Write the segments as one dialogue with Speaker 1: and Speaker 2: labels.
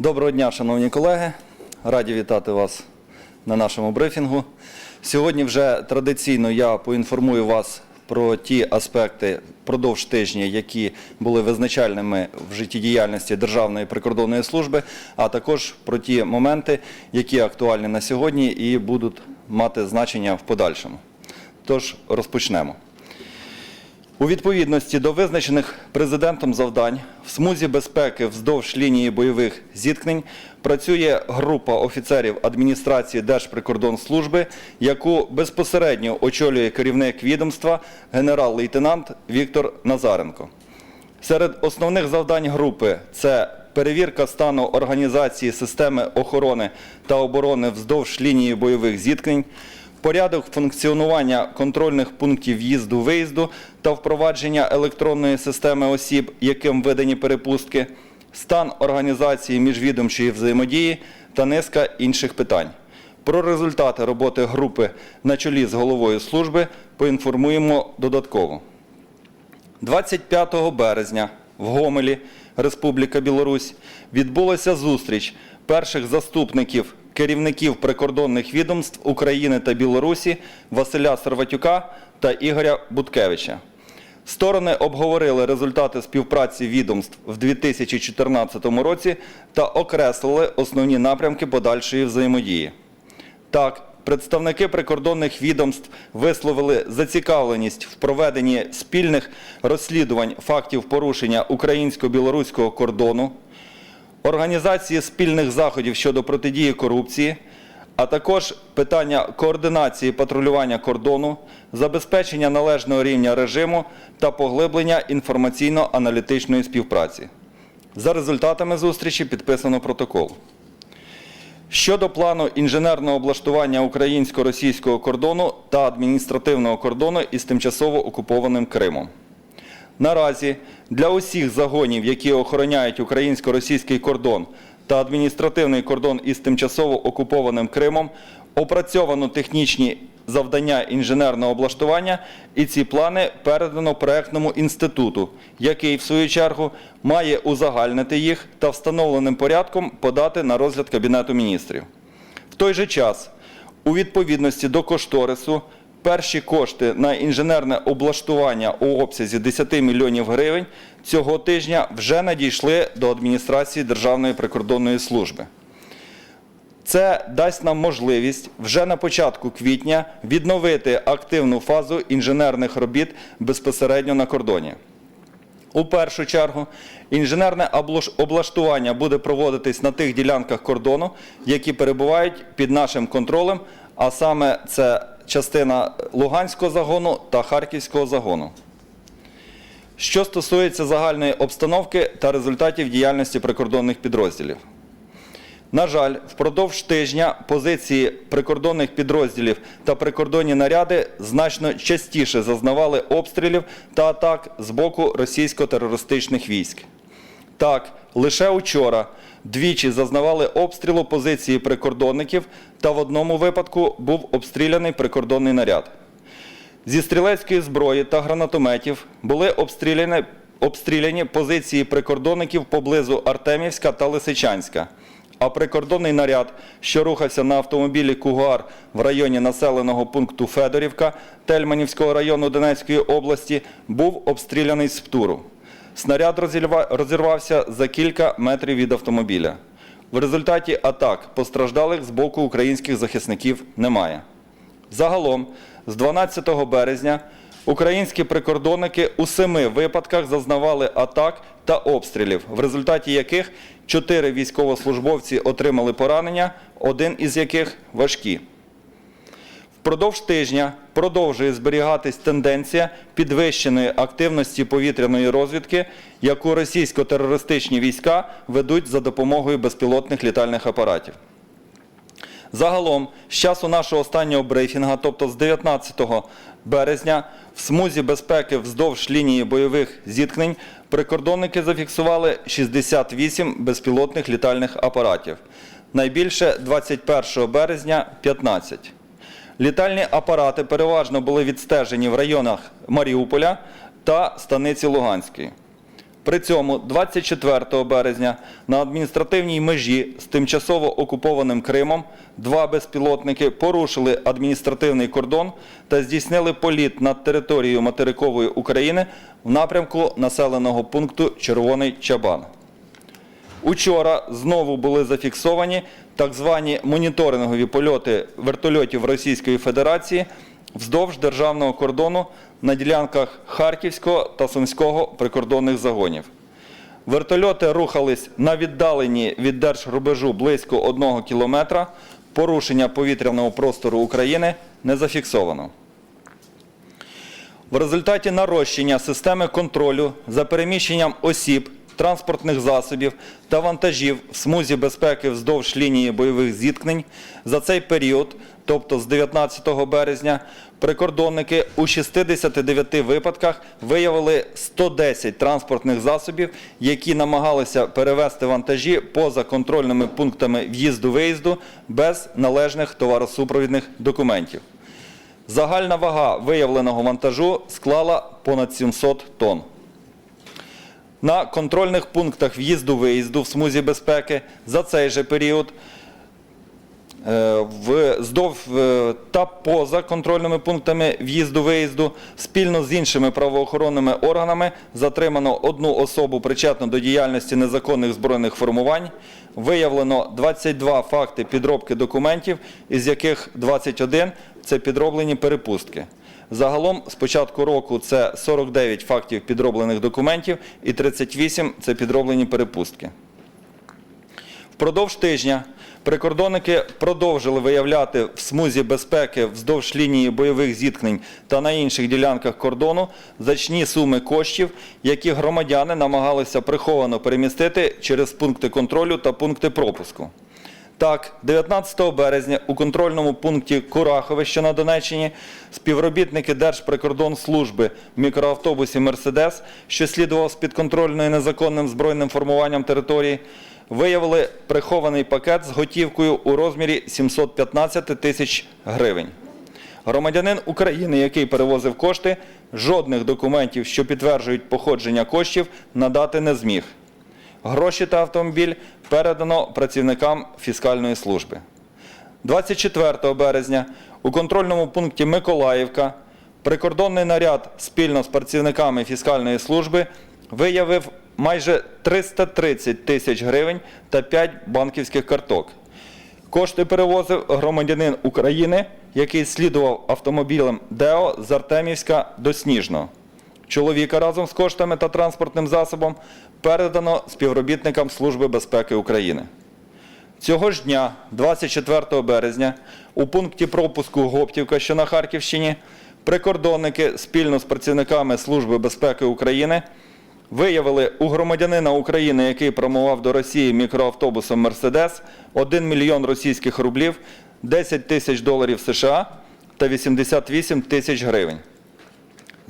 Speaker 1: Доброго дня, шановні колеги. Раді вітати вас на нашому брифінгу. Сьогодні вже традиційно я поінформую вас про ті аспекти продовж тижня, які були визначальними в життєдіяльності Державної прикордонної служби, а також про ті моменти, які актуальні на сьогодні і будуть мати значення в подальшому. Тож розпочнемо. У відповідності до визначених президентом завдань в смузі безпеки вздовж лінії бойових зіткнень працює група офіцерів адміністрації Держприкордонслужби, яку безпосередньо очолює керівник відомства генерал-лейтенант Віктор Назаренко. Серед основних завдань групи це перевірка стану організації системи охорони та оборони вздовж лінії бойових зіткнень, порядок функціонування контрольних пунктів в'їзду-виїзду та впровадження електронної системи осіб, яким видані перепустки, стан організації міжвідомчої взаємодії та низка інших питань. Про результати роботи групи на чолі з головою служби поінформуємо додатково. 25 березня в Гомелі, Республіка Білорусь, відбулася зустріч перших заступників керівників прикордонних відомств України та Білорусі Василя Серватюка та Ігоря Буткевича. Сторони обговорили результати співпраці відомств в 2014 році та окреслили основні напрямки подальшої взаємодії. Так, представники прикордонних відомств висловили зацікавленість в проведенні спільних розслідувань фактів порушення українсько-білоруського кордону, організації спільних заходів щодо протидії корупції, а також питання координації патрулювання кордону, забезпечення належного рівня режиму та поглиблення інформаційно-аналітичної співпраці. За результатами зустрічі підписано протокол. Щодо плану інженерного облаштування українсько-російського кордону та адміністративного кордону із тимчасово окупованим Кримом. Наразі для усіх загонів, які охороняють українсько-російський кордон та адміністративний кордон із тимчасово окупованим Кримом, опрацьовано технічні завдання інженерного облаштування, і ці плани передано проектному інституту, який, в свою чергу, має узагальнити їх та встановленим порядком подати на розгляд Кабінету міністрів. В той же час, у відповідності до кошторису, перші кошти на інженерне облаштування у обсязі 10 мільйонів гривень цього тижня вже надійшли до адміністрації Державної прикордонної служби. Це дасть нам можливість вже на початку квітня відновити активну фазу інженерних робіт безпосередньо на кордоні. У першу чергу інженерне облаштування буде проводитись на тих ділянках кордону, які перебувають під нашим контролем, а саме це частина Луганського загону та Харківського загону. Що стосується загальної обстановки та результатів діяльності прикордонних підрозділів. На жаль, впродовж тижня позиції прикордонних підрозділів та прикордонні наряди значно частіше зазнавали обстрілів та атак з боку російсько-терористичних військ. Так, лише учора двічі зазнавали обстрілу позиції прикордонників, та в одному випадку був обстріляний прикордонний наряд. Зі стрілецької зброї та гранатометів були обстріляні, обстріляні позиції прикордонників поблизу Артемівська та Лисичанська. А прикордонний наряд, що рухався на автомобілі Кугуар в районі населеного пункту Федорівка Тельманівського району Донецької області, був обстріляний з птуру. Снаряд розірвався за кілька метрів від автомобіля. В результаті атак постраждалих з боку українських захисників немає. Загалом, з 12 березня українські прикордонники у семи випадках зазнавали атак та обстрілів, в результаті яких чотири військовослужбовці отримали поранення, один із яких важкі. Впродовж тижня продовжує зберігатись тенденція підвищеної активності повітряної розвідки, яку російсько-терористичні війська ведуть за допомогою безпілотних літальних апаратів. Загалом, з часу нашого останнього брифінга, тобто з 19 березня, в смузі безпеки вздовж лінії бойових зіткнень прикордонники зафіксували 68 безпілотних літальних апаратів. Найбільше 21 березня 15. Літальні апарати переважно були відстежені в районах Маріуполя та станиці Луганської. При цьому 24 березня на адміністративній межі з тимчасово окупованим Кримом два безпілотники порушили адміністративний кордон та здійснили політ над територією материкової України в напрямку населеного пункту Червоний Чабан. Учора знову були зафіксовані так звані моніторингові польоти вертольотів Російської Федерації вздовж державного кордону на ділянках Харківського та Сумського прикордонних загонів. Вертольоти рухались на віддаленні від держрубежу близько 1 кілометра. Порушення повітряного простору України не зафіксовано. В результаті нарощення системи контролю за переміщенням осіб, транспортних засобів та вантажів в смузі безпеки вздовж лінії бойових зіткнень за цей період, тобто з 19 березня, прикордонники у 69 випадках виявили 110 транспортних засобів, які намагалися перевезти вантажі поза контрольними пунктами в'їзду-виїзду без належних товаросупровідних документів. Загальна вага виявленого вантажу склала понад 700 тонн. На контрольних пунктах в'їзду-виїзду в смузі безпеки за цей же період е, вздовж е, та поза контрольними пунктами в'їзду-виїзду спільно з іншими правоохоронними органами затримано одну особу причетну до діяльності незаконних збройних формувань. Виявлено 22 факти підробки документів, із яких 21 – це підроблені перепустки. Загалом з початку року це 49 фактів підроблених документів і 38 – це підроблені перепустки. Впродовж тижня прикордонники продовжили виявляти в смузі безпеки вздовж лінії бойових зіткнень та на інших ділянках кордону значні суми коштів, які громадяни намагалися приховано перемістити через пункти контролю та пункти пропуску. Так, 19 березня у контрольному пункті Курахове, що на Донеччині, співробітники Держприкордонслужби в мікроавтобусі «Мерседес», що слідував з підконтрольною незаконним збройним формуванням території, виявили прихований пакет з готівкою у розмірі 715 тисяч гривень. Громадянин України, який перевозив кошти, жодних документів, що підтверджують походження коштів, надати не зміг. Гроші та автомобіль передано працівникам фіскальної служби. 24 березня у контрольному пункті Миколаївка прикордонний наряд спільно з працівниками фіскальної служби виявив майже 330 тисяч гривень та 5 банківських карток. Кошти перевозив громадянин України, який слідував автомобілем ДЕО з Артемівська до Сніжного. Чоловіка разом з коштами та транспортним засобом передано співробітникам Служби безпеки України. Цього ж дня, 24 березня, у пункті пропуску Гоптівка, що на Харківщині, прикордонники спільно з працівниками Служби безпеки України виявили у громадянина України, який промував до Росії мікроавтобусом Мерседес, 1 мільйон російських рублів, 10 тисяч доларів США та 88 тисяч гривень.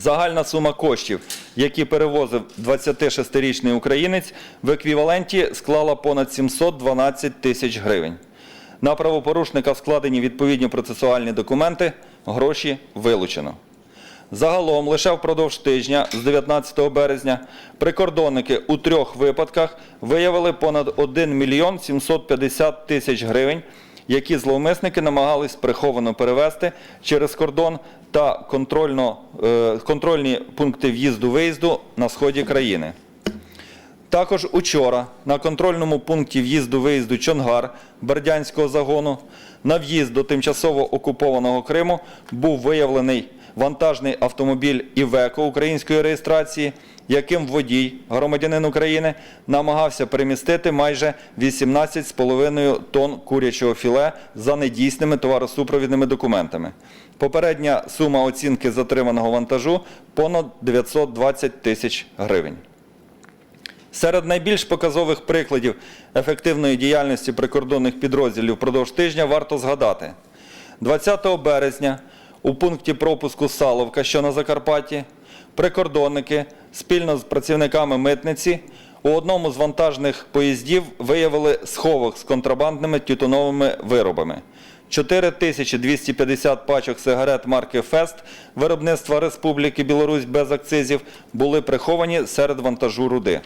Speaker 1: Загальна сума коштів, які перевозив 26-річний українець, в еквіваленті склала понад 712 тисяч гривень. На правопорушника складені відповідні процесуальні документи, гроші вилучено. Загалом лише впродовж тижня, з 19 березня, прикордонники у трьох випадках виявили понад 1 мільйон 750 тисяч гривень, які зловмисники намагались приховано перевести через кордон та контрольно, е, контрольні пункти в'їзду-виїзду на сході країни. Також учора на контрольному пункті в'їзду-виїзду Чонгар Бердянського загону на в'їзд до тимчасово окупованого Криму був виявлений вантажний автомобіль Івеко української реєстрації, яким водій, громадянин України, намагався перемістити майже 18,5 тонн курячого філе за недійсними товаросупровідними документами. Попередня сума оцінки затриманого вантажу понад 920 тисяч гривень. Серед найбільш показових прикладів ефективної діяльності прикордонних підрозділів впродовж тижня варто згадати. 20 березня у пункті пропуску Саловка, що на Закарпатті, прикордонники спільно з працівниками митниці у одному з вантажних поїздів виявили сховок з контрабандними тютюновими виробами. 4250 пачок сигарет марки Фест виробництва Республіки Білорусь без акцизів були приховані серед вантажу руди.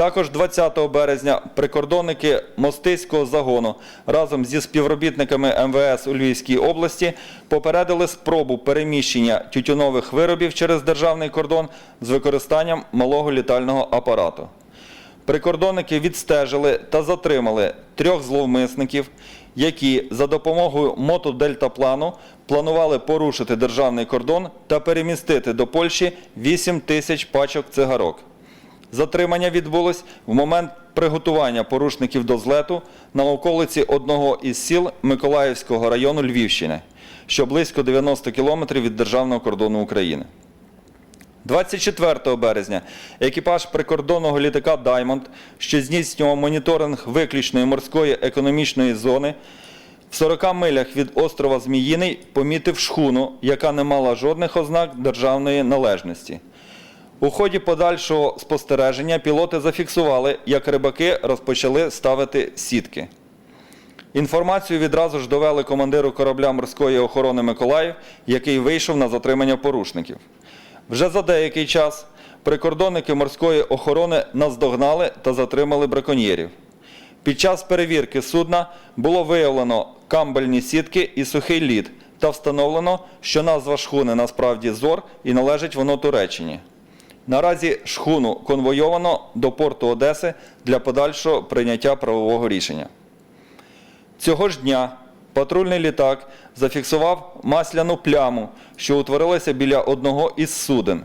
Speaker 1: Також 20 березня прикордонники Мостиського загону разом зі співробітниками МВС у Львівській області попередили спробу переміщення тютюнових виробів через державний кордон з використанням малого літального апарату. Прикордонники відстежили та затримали трьох зловмисників, які за допомогою мотодельтаплану планували порушити державний кордон та перемістити до Польщі 8 тисяч пачок цигарок. Затримання відбулось в момент приготування порушників до злету на околиці одного із сіл Миколаївського району Львівщини, що близько 90 кілометрів від державного кордону України. 24 березня екіпаж прикордонного літака Даймонд, що здійснював моніторинг виключної морської економічної зони, в 40 милях від острова Зміїний помітив шхуну, яка не мала жодних ознак державної належності. У ході подальшого спостереження пілоти зафіксували, як рибаки розпочали ставити сітки. Інформацію відразу ж довели командиру корабля морської охорони Миколаїв, який вийшов на затримання порушників. Вже за деякий час прикордонники морської охорони наздогнали та затримали браконьєрів. Під час перевірки судна було виявлено камбельні сітки і сухий лід та встановлено, що назва шхуни насправді Зор і належить воно Туреччині. Наразі шхуну конвойовано до порту Одеси для подальшого прийняття правового рішення. Цього ж дня патрульний літак зафіксував масляну пляму, що утворилася біля одного із суден.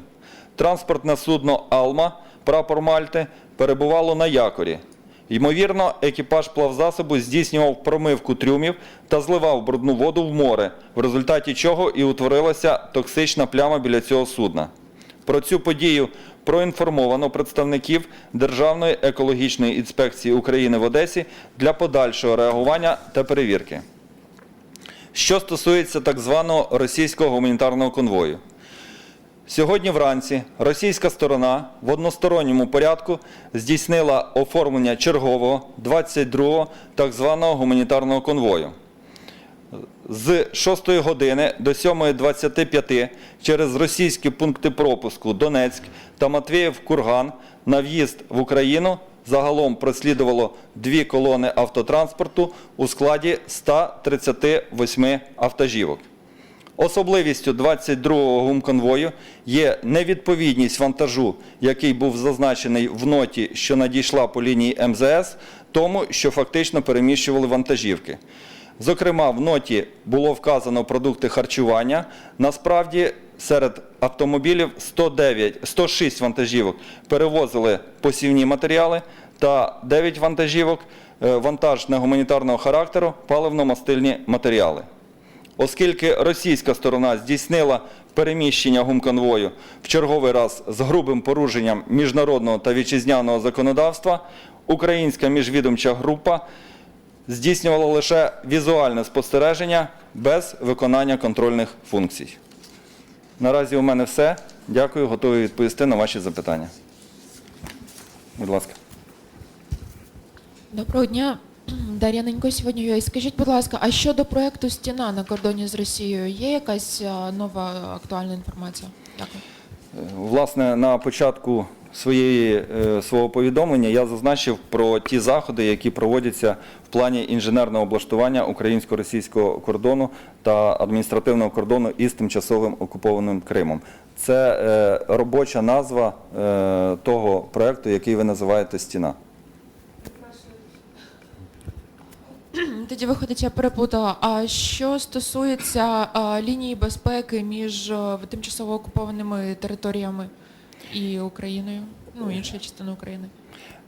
Speaker 1: Транспортне судно Алма, прапор Мальти, перебувало на якорі. Ймовірно, екіпаж плавзасобу здійснював промивку трюмів та зливав брудну воду в море, в результаті чого і утворилася токсична пляма біля цього судна. Про цю подію проінформовано представників Державної екологічної інспекції України в Одесі для подальшого реагування та перевірки. Що стосується так званого російського гуманітарного конвою. Сьогодні вранці російська сторона в односторонньому порядку здійснила оформлення чергового 22-го так званого гуманітарного конвою. З 6 години до 7.25 через російські пункти пропуску Донецьк та Матвіїв-Курган на в'їзд в Україну загалом прослідувало дві колони автотранспорту у складі 138 автожівок. Особливістю 22-го гумконвою є невідповідність вантажу, який був зазначений в ноті, що надійшла по лінії МЗС, тому, що фактично переміщували вантажівки. Зокрема, в ноті було вказано продукти харчування. Насправді серед автомобілів 109, 106 вантажівок перевозили посівні матеріали та 9 вантажівок е, вантаж негуманітарного характеру паливно-мастильні матеріали. Оскільки російська сторона здійснила переміщення гумконвою в черговий раз з грубим порушенням міжнародного та вітчизняного законодавства, українська міжвідомча група здійснювала лише візуальне спостереження без виконання контрольних функцій. Наразі у мене все. Дякую, готовий відповісти на ваші запитання. Будь ласка.
Speaker 2: Доброго дня, Дар'я Ненько сьогодні. ЮА. Скажіть, будь ласка, а щодо проекту Стіна на кордоні з Росією є якась нова актуальна інформація? Дякую.
Speaker 1: Власне, на початку своєї, е, свого повідомлення я зазначив про ті заходи, які проводяться в плані інженерного облаштування українсько-російського кордону та адміністративного кордону із тимчасовим окупованим Кримом. Це е, робоча назва е, того проекту, який ви називаєте Стіна.
Speaker 2: Тоді виходить, я переплутала. А що стосується а, лінії безпеки між а, тимчасово окупованими територіями і Україною, ну іншою частиною України?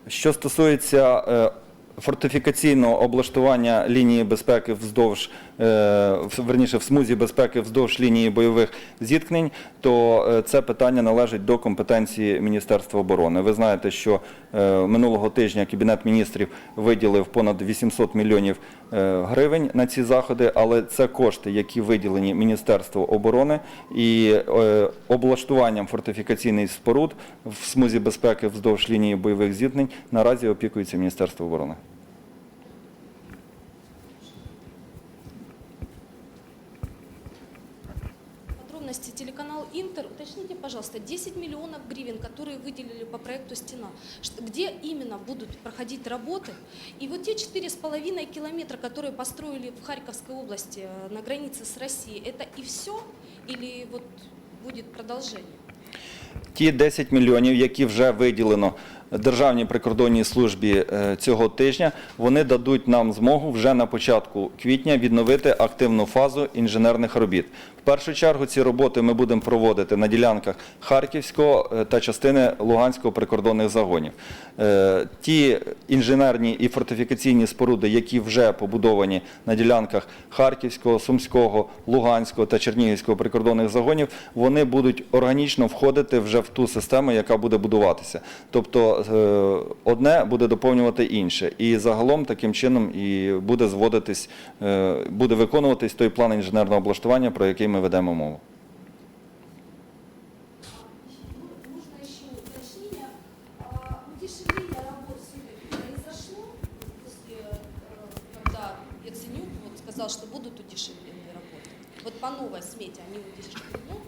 Speaker 1: Що стосується е, фортифікаційного облаштування лінії безпеки вздовж, е, верніше в смузі безпеки вздовж лінії бойових зіткнень, то е, це питання належить до компетенції Міністерства оборони. Ви знаєте, що е, минулого тижня Кабінет міністрів виділив понад 800 мільйонів гривень на ці заходи, але це кошти, які виділені Міністерству оборони і облаштуванням фортифікаційних споруд в смузі безпеки вздовж лінії бойових зіткнень наразі опікується Міністерство оборони.
Speaker 3: пожалуйста, 10 миллионов гривен, которые выделили по проекту «Стена». Ш- Где именно будут проходить работы? И вот те 4,5 километра, которые построили в Харьковской области э, на границе с Россией, это и все? Или вот будет продолжение?
Speaker 1: Ті 10 мільйонів, які вже виділено Державній прикордонній службі е, цього тижня, вони дадуть нам змогу вже на початку квітня відновити активну фазу інженерних робіт. В першу чергу ці роботи ми будемо проводити на ділянках Харківського е, та частини Луганського прикордонних загонів. Е, Ті інженерні і фортифікаційні споруди, які вже побудовані на ділянках Харківського, Сумського, Луганського та Чернігівського прикордонних загонів, вони будуть органічно входити вже в ту систему, яка буде будуватися. Тобто одне буде доповнювати інше, і загалом таким чином і буде зводитись, е, буде виконуватись той план інженерного облаштування, про який ми ведемо мову.
Speaker 3: Можно еще уточнение. А, Удешевление работ все-таки произошло, после, э, когда Яценюк вот сказал, что будут удешевленные работы? Вот по новой смете они удешевлены?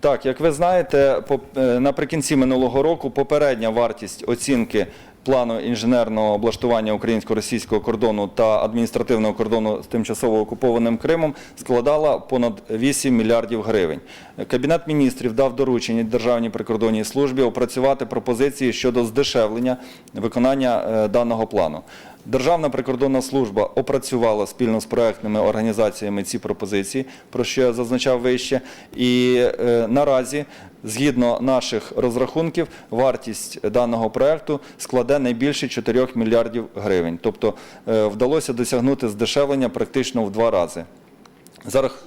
Speaker 1: Так, як ви знаєте, по- е, наприкінці минулого року попередня вартість оцінки плану інженерного облаштування українсько-російського кордону та адміністративного кордону з тимчасово окупованим Кримом складала понад 8 мільярдів гривень. Кабінет міністрів дав доручення Державній прикордонній службі опрацювати пропозиції щодо здешевлення виконання е, даного плану. Державна прикордонна служба опрацювала спільно з проектними організаціями ці пропозиції, про що я зазначав вище. І е, наразі, згідно наших розрахунків, вартість даного проекту складе не більше 4 мільярдів гривень. Тобто е, вдалося досягнути здешевлення практично в два рази. За, рах-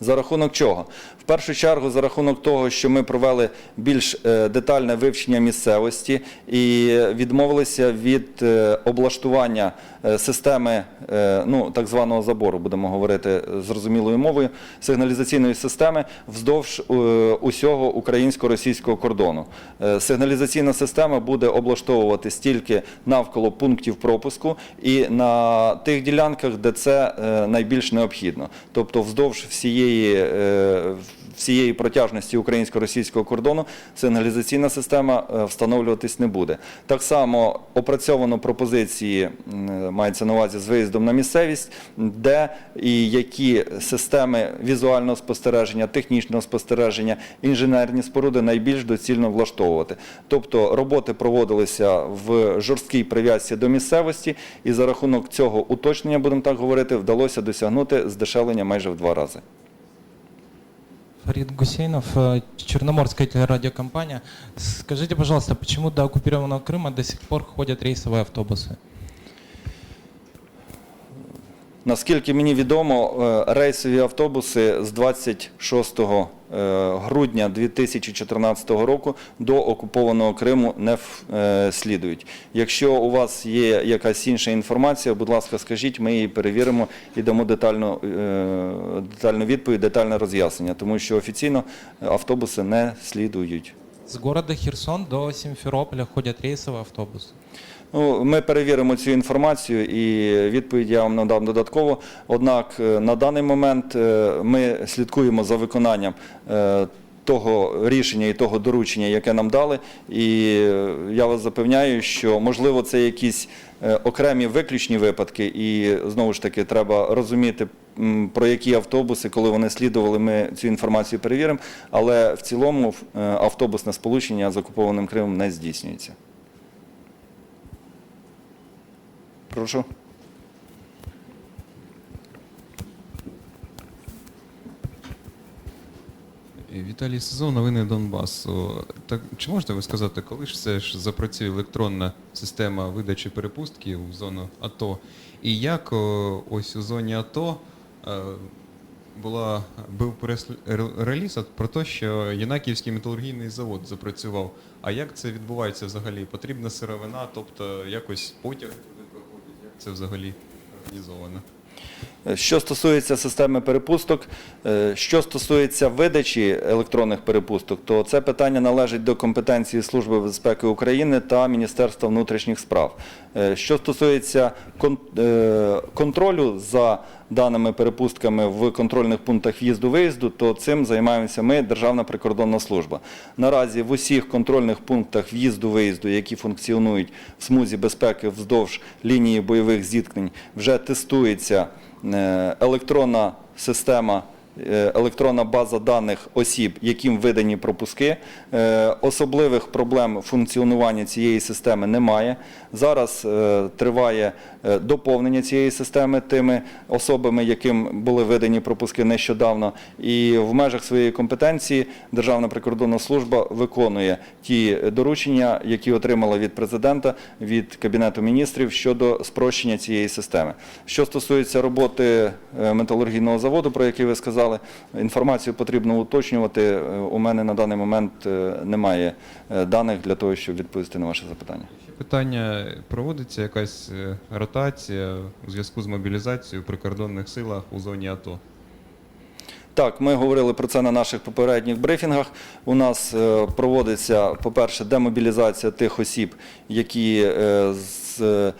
Speaker 1: за рахунок чого? В першу чергу за рахунок того, що ми провели більш е, детальне вивчення місцевості і відмовилися від е, облаштування е, системи е, ну, так званого забору, будемо говорити зрозумілою мовою, сигналізаційної системи вздовж е, усього українсько-російського кордону. Е, Сигналізаційна система буде облаштовуватись тільки навколо пунктів пропуску і на тих ділянках, де це е, найбільш необхідно. Тобто вздовж всієї, е, всієї протяжності українсько-російського кордону сигналізаційна система е, встановлюватись не буде. Так само опрацьовано пропозиції, мається на увазі з виїздом на місцевість, де і які системи візуального спостереження, технічного спостереження, інженерні споруди найбільш доцільно влаштовувати. Тобто роботи проводилися в жорсткій прив'язці до місцевості, і за рахунок цього уточнення, будемо так говорити, вдалося досягнути здешевлення майже в два рази.
Speaker 4: Фарид Гусейнов, э, Черноморская телерадиокомпания. Скажите, пожалуйста, почему до оккупированного Крыма до сих пор ходят рейсовые автобусы?
Speaker 1: Наскільки мені відомо, е, рейсові автобуси з 26 е, грудня 2014 року до окупованого Криму не е, слідують. Якщо у вас є якась інша інформація, будь ласка, скажіть, ми її перевіримо і дамо детальну, детальну відповідь, детальне роз'яснення, тому що офіційно автобуси не слідують.
Speaker 4: С города Херсон до Симферополя ходят рейсовые автобусы.
Speaker 1: Ну, ми перевіримо цю інформацію і відповідь я вам надам додатково. Однак е, на даний момент е, ми слідкуємо за виконанням е, того рішення і того доручення, яке нам дали. І я вас запевняю, що можливо це якісь окремі виключні випадки, і знову ж таки треба розуміти. Про які автобуси, коли вони слідували, ми цю інформацію перевіримо. Але в цілому е, автобусне сполучення з окупованим Кримом не здійснюється. Прошу.
Speaker 5: Віталій Сезон, новини Донбасу. Так чи можете ви сказати, коли ж все ж запрацює електронна система видачі перепустки в зону АТО? І як ось у зоні АТО е, була був прес-реліз про те, що Янаківський металургійний завод запрацював. А як це відбувається взагалі? Потрібна сировина, тобто якось потяг туди проходить? Як це взагалі організовано?
Speaker 1: Що стосується системи перепусток, е, що стосується видачі електронних перепусток, то це питання належить до компетенції Служби безпеки України та Міністерства внутрішніх справ. Е, Що стосується е, контролю за даними перепустками в контрольних пунктах в'їзду-виїзду, то цим займаємося ми, Державна прикордонна служба. Наразі в усіх контрольних пунктах в'їзду-виїзду, які функціонують в смузі безпеки вздовж лінії бойових зіткнень, вже тестується е, електронна система електронна база даних осіб, яким видані пропуски. Е, Особливих проблем функціонування цієї системи немає. Зараз е, триває е, доповнення цієї системи тими особами, яким були видані пропуски нещодавно. І в межах своєї компетенції Державна прикордонна служба виконує ті доручення, які отримала від президента, від Кабінету міністрів щодо спрощення цієї системи. Що стосується роботи е, металургійного заводу, про який ви сказали, інформацію потрібно уточнювати. Е, У мене на даний момент е, немає е, даних для того, щоб відповісти на ваше запитання.
Speaker 5: Питання проводиться якась ротація у зв'язку з мобілізацією в прикордонних силах у зоні АТО.
Speaker 1: Так, ми говорили про це на наших попередніх брифінгах. У нас проводиться, по-перше, демобілізація тих осіб, які з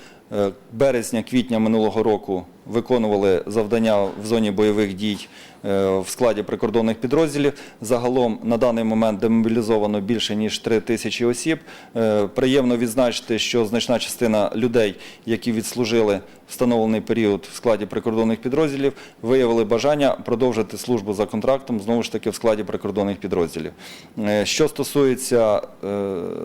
Speaker 1: березня-квітня минулого року виконували завдання в зоні бойових дій в складі прикордонних підрозділів. Загалом на даний момент демобілізовано більше ніж 3 тисячі осіб. Е, Приємно відзначити, що значна частина людей, які відслужили встановлений період в складі прикордонних підрозділів, виявили бажання продовжити службу за контрактом знову ж таки в складі прикордонних підрозділів. Е, Що стосується е,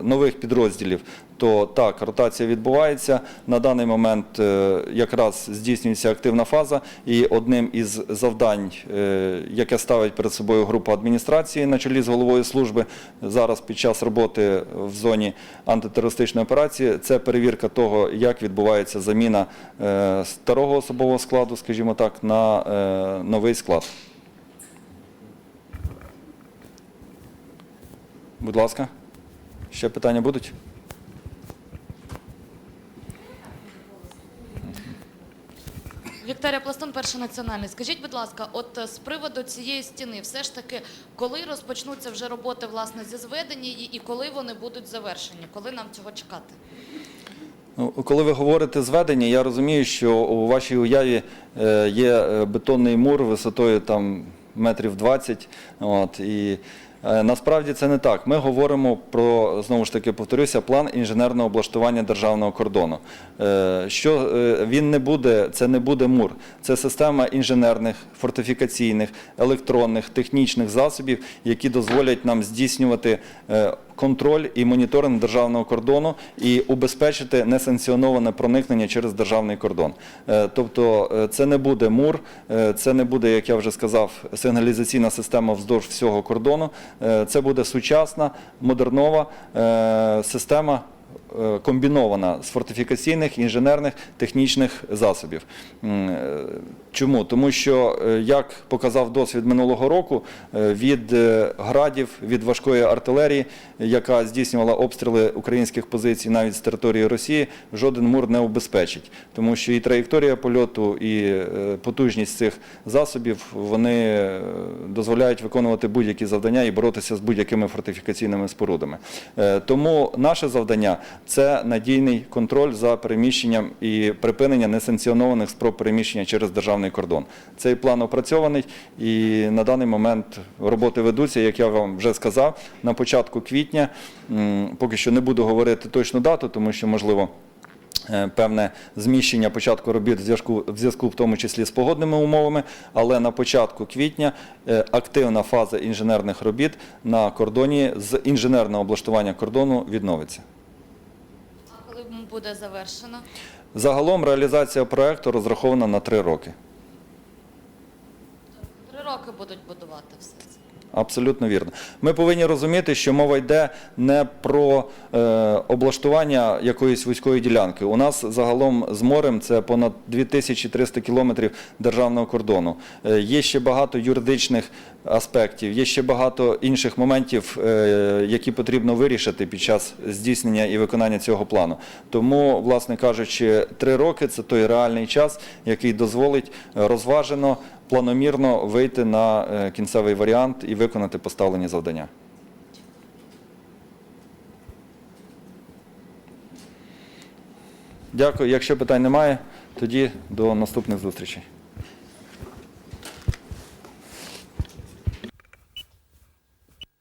Speaker 1: нових підрозділів, то так, ротація відбувається. На даний момент е, якраз здійснюється активна фаза, і одним із завдань, е, яке ставить перед собою група адміністрації на чолі з головою служби зараз під час роботи в зоні антитерористичної операції, це перевірка того, як відбувається заміна е, старого особового складу, скажімо так, на е, новий склад. Будь ласка, ще питання будуть?
Speaker 6: Вікторія Пластун, перший національний. Скажіть, будь ласка, от е, з приводу цієї стіни, все ж таки, коли розпочнуться вже роботи власне зі зведення її і коли вони будуть завершені? Коли нам цього чекати?
Speaker 1: Ну, Коли ви говорите зведення, я розумію, що у вашій уяві е, є е, бетонний мур висотою там метрів 20. От, і насправді це не так. Ми говоримо про, знову ж таки, повторюся, план інженерного облаштування державного кордону. Е, Що е, він не буде, це не буде мур. Це система інженерних, фортифікаційних, електронних, технічних засобів, які дозволять нам здійснювати е, контроль і моніторинг державного кордону і убезпечити несанкціоноване проникнення через державний кордон. Е, Тобто е, це не буде МУР, е, це не буде, як я вже сказав, сигналізаційна система вздовж всього кордону. Це буде сучасна, модернова система. Е, Комбінована з фортифікаційних, інженерних, технічних засобів. Е, Чому? Тому що, е, як показав досвід минулого року, від градів, від важкої артилерії, яка здійснювала обстріли українських позицій навіть з території Росії, жоден мур не убезпечить. Тому що і траєкторія польоту, і потужність цих засобів вони дозволяють виконувати будь-які завдання і боротися з будь-якими фортифікаційними спорудами. Тому наше завдання це надійний контроль за переміщенням і припинення несанкціонованих спроб переміщення через державний кордон. Цей план опрацьований і на даний момент роботи ведуться, як я вам вже сказав, на початку квітня. Поки що не буду говорити точну дату, тому що можливо. е, Певне зміщення початку робіт в зв'язку в зв'язку в тому числі з погодними умовами, але на початку квітня е, активна фаза інженерних робіт на кордоні з інженерного облаштування кордону відновиться.
Speaker 6: Буде завершено?
Speaker 1: Загалом реалізація проєкту розрахована на три роки.
Speaker 6: Три роки будуть будувати все це.
Speaker 1: Абсолютно вірно. Ми повинні розуміти, що мова йде не про е, облаштування якоїсь вузької ділянки. У нас загалом з морем це понад 2300 кілометрів державного кордону. Е, є ще багато юридичних аспектів, є ще багато інших моментів, е, які потрібно вирішити під час здійснення і виконання цього плану. Тому, власне кажучи, три роки це той реальний час, який дозволить е, розважено планомірно вийти на е, кінцевий варіант і виконати поставлені завдання. Дякую. Якщо питань немає, тоді до наступних зустрічей.